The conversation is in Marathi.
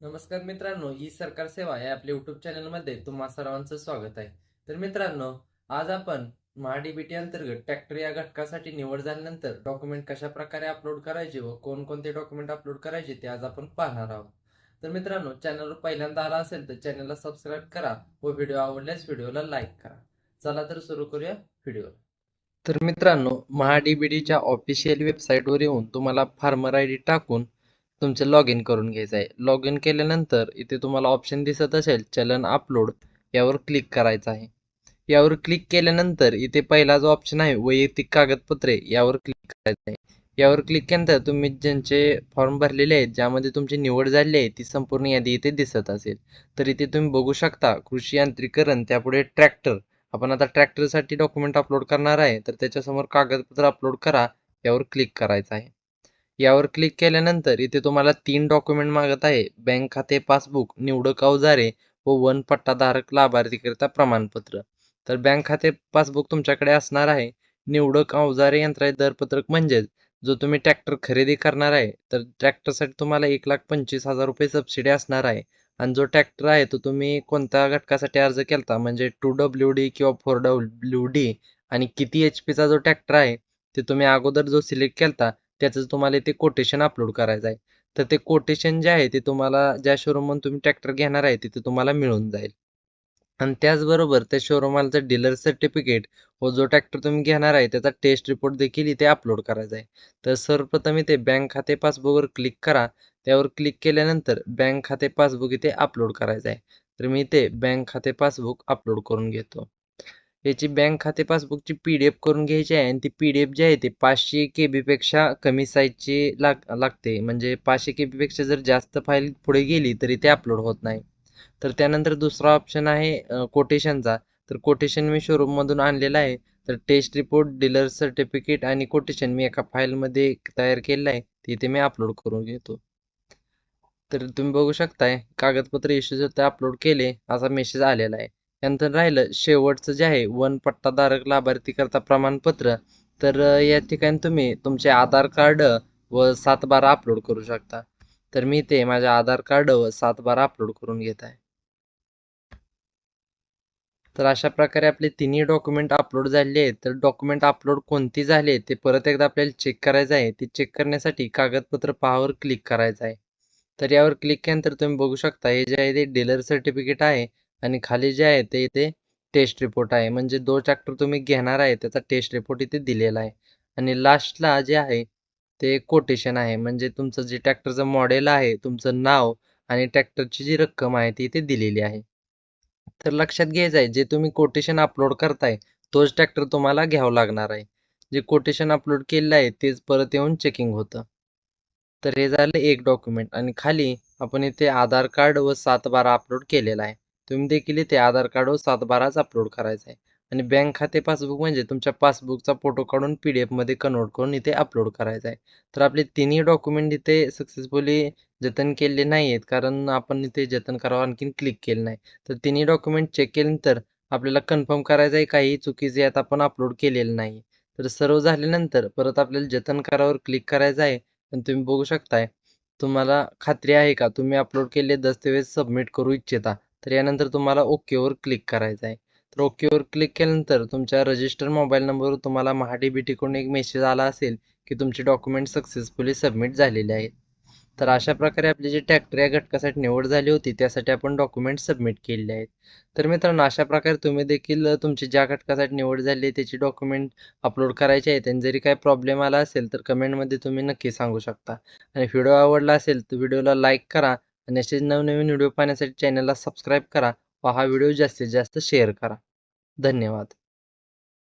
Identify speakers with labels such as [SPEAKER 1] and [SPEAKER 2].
[SPEAKER 1] नमस्कार मित्रांनो ई सरकार सेवा या आपल्या युट्यूब चॅनलमध्ये तुम्हा सर्वांचं स्वागत आहे. तर मित्रांनो आज आपण महाडीबीटी अंतर्गत ट्रॅक्टर या घटकासाठी निवड झाल्यानंतर डॉक्युमेंट कशा प्रकारे अपलोड करायचे व कोणकोणते डॉक्युमेंट अपलोड करायचे ते आज आपण पाहणार आहोत. तर मित्रांनो चॅनलवर पहिल्यांदा आला असेल तर चॅनलला सबस्क्राईब करा व व्हिडिओ आवडल्यास व्हिडिओला लाईक करा. चला तर सुरू करूया व्हिडिओ तर मित्रांनो महाडीबीटीच्या ऑफिशियल वेबसाईटवर येऊन तुम्हाला फार्मर आय डी टाकून तुमचं लॉग इन करून घ्यायचं आहे. लॉग इन केल्यानंतर इथे तुम्हाला ऑप्शन दिसत असेल चलन अपलोड यावर क्लिक करायचं आहे. यावर क्लिक केल्यानंतर इथे पहिला जो ऑप्शन आहे वैयक्तिक कागदपत्रे यावर क्लिक करायचं आहे. यावर क्लिक केल्यानंतर तुम्ही ज्यांचे फॉर्म भरलेले आहेत ज्यामध्ये तुमची निवड झाली आहे ती संपूर्ण यादी इथे दिसत असेल. तर इथे तुम्ही बघू शकता कृषी यांत्रिकरण त्यापुढे ट्रॅक्टर आपण आता ट्रॅक्टरसाठी डॉक्युमेंट अपलोड करणार आहे तर त्याच्यासमोर कागदपत्र अपलोड करा यावर क्लिक करायचं आहे. यावर क्लिक केल्यानंतर इथे तुम्हाला तीन डॉक्युमेंट मागत आहे. बँक खाते पासबुक निवडक अवजारे व वन पट्टाधारक लाभार्थीकरिता प्रमाणपत्र. तर बँक खाते पासबुक तुमच्याकडे असणार आहे. निवडक अवजारे यंत्राचे दरपत्रक म्हणजेच जो तुम्ही ट्रॅक्टर खरेदी करणार आहे तर ट्रॅक्टरसाठी तुम्हाला एक लाख पंचवीस हजार रुपये सबसिडी असणार आहे. आणि जो ट्रॅक्टर आहे तो तुम्ही कोणत्या घटकासाठी अर्ज केलता? म्हणजे टू डब्ल्यू डी किंवा फोर डब्ल्यू डी आणि किती एच पीचा जो ट्रॅक्टर आहे ते तुम्ही अगोदर जो सिलेक्ट केलता त्याचं तुम्हाला ते कोटेशन अपलोड करायचं आहे. तर ते कोटेशन जे आहे ते तुम्हाला ज्या शोरूममधून तुम्ही ट्रॅक्टर घेणार आहे तिथे तुम्हाला मिळून जाईल. आणि त्याचबरोबर त्या शोरूमालचं डीलर सर्टिफिकेट व जो ट्रॅक्टर तुम्ही घेणार आहे त्याचा टेस्ट रिपोर्ट देखील इथे अपलोड करायचा आहे. तर सर्वप्रथम इथे बँक खाते पासबुकवर क्लिक करा. त्यावर क्लिक केल्यानंतर बँक खाते पासबुक इथे अपलोड करायचं आहे. तर मी इथे बँक खाते पासबुक अपलोड करून घेतो. याची बँक खाते पासबुकची पी डी एफ करून घ्यायची आहे आणि ती पी डी एफ जी आहे ती पाचशे के बीपेक्षा कमी साईजची लाग लागते. म्हणजे पाचशे के बीपेक्षा जर जास्त फाईल पुढे गेली तरी ते अपलोड होत नाही. तर त्यानंतर दुसरा ऑप्शन आहे कोटेशनचा तर कोटेशन मी शोरूममधून आणलेला आहे. तर टेस्ट रिपोर्ट डीलर सर्टिफिकेट आणि कोटेशन मी एका फाईलमध्ये तयार केलेलं आहे. तिथे मी अपलोड करून घेतो. तर तुम्ही बघू शकताय कागदपत्र इश्यूज होते अपलोड केले असा मेसेज आलेला आहे. त्यानंतर राहिलं शेवटचं जे आहे वन पट्टाधारक लाभार्थीकरता प्रमाणपत्र. तर या ठिकाणी तुम्ही तुमचे आधार कार्ड व सात बारा अपलोड करू शकता. तर मी ते माझ्या आधार कार्ड व सात बारा अपलोड करून घेत आहे. तर अशा प्रकारे आपले तिन्ही डॉक्युमेंट अपलोड झाले आहेत. तर डॉक्युमेंट अपलोड कोणती झाले ते परत एकदा आपल्याला चेक करायचं आहे. ते चेक करण्यासाठी कागदपत्र पहावर क्लिक करायचं आहे. तर यावर क्लिक केल्यानंतर तुम्ही बघू शकता हे जे आहे ते डीलर सर्टिफिकेट आहे. आणि खाली जे आहे ते इथे टेस्ट रिपोर्ट आहे. म्हणजे जो ट्रॅक्टर तुम्ही घेणार आहे त्याचा टेस्ट रिपोर्ट इथे दिलेला आहे. आणि लास्टला जे आहे ते कोटेशन आहे. म्हणजे तुमचं जे ट्रॅक्टरचं मॉडेल आहे तुमचं नाव आणि ट्रॅक्टरची जी रक्कम आहे ती इथे दिलेली आहे. तर लक्षात घ्यायचं आहे जे तुम्ही कोटेशन अपलोड करताय तोच ट्रॅक्टर तुम्हाला घ्यावं लागणार आहे. जे कोटेशन अपलोड केलेलं आहे तेच परत येऊन चेकिंग होतं. तर हे झालं एक डॉक्युमेंट आणि खाली आपण इथे आधार कार्ड व सात बारा अपलोड केलेला आहे. तुम्ही देखील इथे आधार कार्ड व सात बाराच अपलोड करायचा आहे आणि बँक खाते पासबुक म्हणजे तुमच्या पासबुकचा फोटो काढून पी डी एफमध्ये कन्वर्ट करून इथे अपलोड करायचा आहे तर आपले तिन्ही डॉक्युमेंट इथे सक्सेसफुली जतन केले नाही आहेत कारण आपण इथे जतन करावं आणखीन क्लिक केलं नाही. तर तिन्ही डॉक्युमेंट चेक केल्यानंतर आपल्याला कन्फर्म करायचं आहे काही चुकीचे यात आपण अपलोड केलेलं नाही तर सर्व झाल्यानंतर परत आपल्याला जतन करावर क्लिक करायचं आहे. आणि तुम्ही बघू शकताय तुम्हाला खात्री आहे का? तुम्ही अपलोड केलेले दस्तऐवज सबमिट करू इच्छिता. तर यानंतर तुम्हाला ओकेवर क्लिक करायचं आहे. तर ओकेवर क्लिक केल्यानंतर तुमच्या रजिस्टर मोबाईल नंबरवर तुम्हाला महाडीबीटीकडून एक मेसेज आला असेल की तुमचे डॉक्युमेंट सक्सेसफुली सबमिट झालेले आहेत. तर अशा प्रकारे आपली जी ट्रॅक्टर या घटकासाठी निवड झाली होती त्यासाठी आपण डॉक्युमेंट सबमिट केलेले आहेत. तर मित्रांनो अशा प्रकारे तुम्ही देखील तुमची ज्या घटकासाठी निवड झाली आहे त्याची डॉक्युमेंट अपलोड करायचे आहेत. आणि जरी काय प्रॉब्लेम आला असेल तर कमेंटमध्ये तुम्ही नक्की सांगू शकता. आणि व्हिडिओ आवडला असेल तर व्हिडिओला लाईक करा. आणि असेच नवनवीन व्हिडिओ पाहण्यासाठी चॅनलला सबस्क्राईब करा व हा व्हिडिओ जास्तीत जास्त शेअर करा. धन्यवाद.